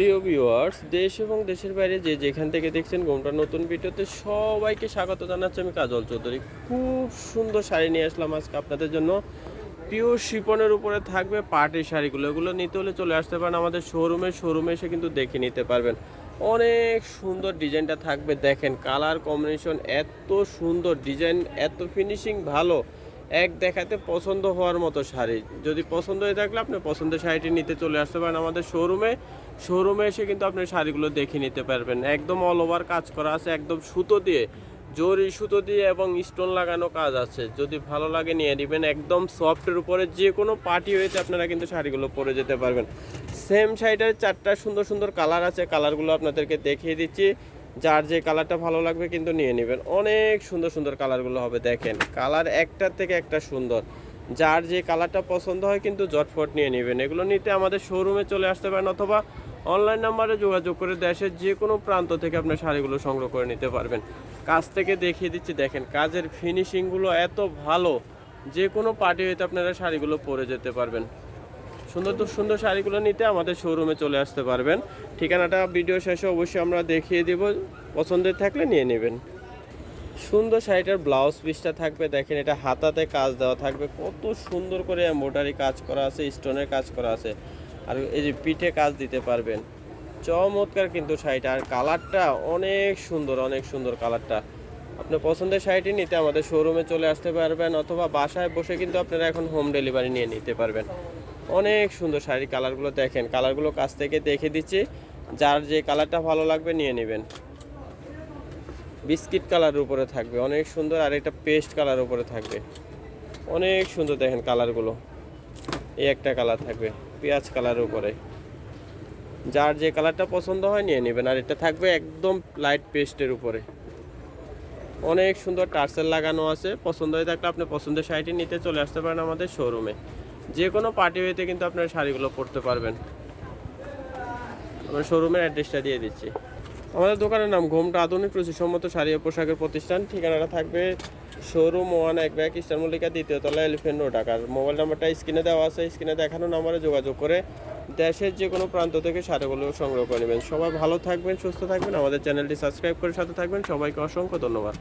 প্রিয় ভিউয়ার্স দেশ এবং দেশের বাইরে যে যেখান থেকে দেখছেন গোমটা নতুন ভিডিওতে সবাইকে স্বাগত জানাচ্ছি আমি কাজল চৌধুরী। খুব সুন্দর শাড়ি নিয়ে আসলাম আজকে আপনাদের জন্য। প্রিয় শিপনের উপরে থাকবে পার্টি শাড়িগুলো। এগুলো নিতে হলে চলে আসতে পারেন আমাদের শোরুমে শোরুমে এসে কিন্তু দেখে নিতে পারবেন। অনেক সুন্দর ডিজাইনটা থাকবে। দেখেন কালার কম্বিনেশন এত সুন্দর ডিজাইন এত ফিনিশিং ভালো। এক দেখাতে পছন্দ হওয়ার মতো শাড়ি। যদি পছন্দ হয়ে থাকলে আপনি পছন্দের শাড়িটি নিতে চলে আসতে পারেন আমাদের শোরুমে শোরুমে এসে কিন্তু আপনি শাড়িগুলো দেখে নিতে পারবেন। একদম অল ওভার কাজ করা আছে, একদম সুতো দিয়ে। জরি সুতো দিয়ে এবং স্টোন লাগানো কাজ আছে। যদি ভালো লাগে নিয়ে নেবেন, একদম সফটের উপরে যে কোনো পার্টি হয়েছে আপনারা কিন্তু শাড়িগুলো পরে যেতে পারবেন। সেম শাড়িটার চারটা সুন্দর সুন্দর কালার আছে কালারগুলো আপনাদেরকে দেখিয়ে দিচ্ছি। যার যে কালারটা ভালো লাগবে কিন্তু নিয়ে নেবেন। অনেক সুন্দর সুন্দর কালারগুলো হবে, দেখেন। কালার একটার থেকে একটা সুন্দর। যার যে কালারটা পছন্দ হয় কিন্তু জটফট নিয়ে নেবেন। এগুলো নিতে আমাদের শোরুমে চলে আসতে পারেন অথবা অনলাইন নাম্বারে যোগাযোগ করে দেশের যে কোনো প্রান্ত থেকে আপনার শাড়িগুলো সংগ্রহ করে নিতে পারবেন। কাজ থেকে দেখিয়ে দিচ্ছি, দেখেন, কাজের ফিনিশিংগুলো এত ভালো, যে কোনো পার্টি হইতে আপনারা শাড়িগুলো পরে যেতে পারবেন। সুন্দর তো সুন্দর শাড়িগুলো নিতে আমাদের শোরুমে চলে আসতে পারবেন। ঠিকানাটা ভিডিও শেষে অবশ্যই আমরা দেখিয়ে দিব। পছন্দের থাকলে নিয়ে নেবেন। সুন্দর শাড়িটার ব্লাউজ পিসটা থাকবে। দেখেন, এটা হাতাতে কাজ দেওয়া থাকবে। কত সুন্দর করে এম্ব্রয়ডারি কাজ করা আছে স্টোনের কাজ করা আছে। আর এই যে পিঠে কাজ দিতে পারবেন। চমৎকার কিন্তু শাড়িটা। আর কালারটা অনেক সুন্দর অনেক সুন্দর কালারটা। আপনার পছন্দের শাড়িটি নিতে আমাদের শোরুমে চলে আসতে পারবেন, অথবা বাসায় বসে কিন্তু আপনারা এখন হোম ডেলিভারি নিয়ে নিতে পারবেন। অনেক সুন্দর শাড়ি কালারগুলো দেখেন। কালারগুলো কাছ থেকে দেখে দিচ্ছি। যার যে কালারটা ভালো লাগবে নিয়ে নেবেন। বিস্কিট কালারের উপরে থাকবে, অনেক সুন্দর। আর একটা পেস্ট কালার উপরে থাকবে। অনেক সুন্দর দেখেন কালারগুলো। এই একটা কালার থাকবে, পেঁয়াজ কালারের উপরে। যার যে কালারটা পছন্দ হয় নিয়ে নেবেন। আর এটা থাকবে একদম লাইট পেস্টের উপরে। অনেক সুন্দর টার্সেল লাগানো আছে। পছন্দ হয়ে থাকলে আপনি পছন্দের শাড়িটি নিতে চলে আসতে পারেন আমাদের শোরুমে যে কোনো পার্টি ওয়েতে কিন্তু আপনারা শাড়িগুলো পরতে পারবেন। আমরা শোরুমের অ্যাড্রেসটা দিয়ে দিচ্ছি। আমাদের দোকানের নাম ঘোমটা আধুনিক রুচিসম্মত শাড়ি ও পোশাকের প্রতিষ্ঠান। ঠিকানাটা থাকবে শোরুম ওয়ান এক ব্যাগ ইস্টার মল্লিকা দ্বিতীয় তলা এলিফেন্ট রোড ঢাকার। মোবাইল নাম্বারটা স্ক্রিনে দেওয়া আছে। স্ক্রিনে দেখানো নাম্বারে যোগাযোগ করে দেশের যে কোনো প্রান্ত থেকে শাড়িগুলো সংগ্রহ করে নেবেন। সবাই ভালো থাকবেন, সুস্থ থাকবেন। আমাদের চ্যানেলটি সাবস্ক্রাইব করে সাথে থাকবেন। সবাইকে অসংখ্য ধন্যবাদ।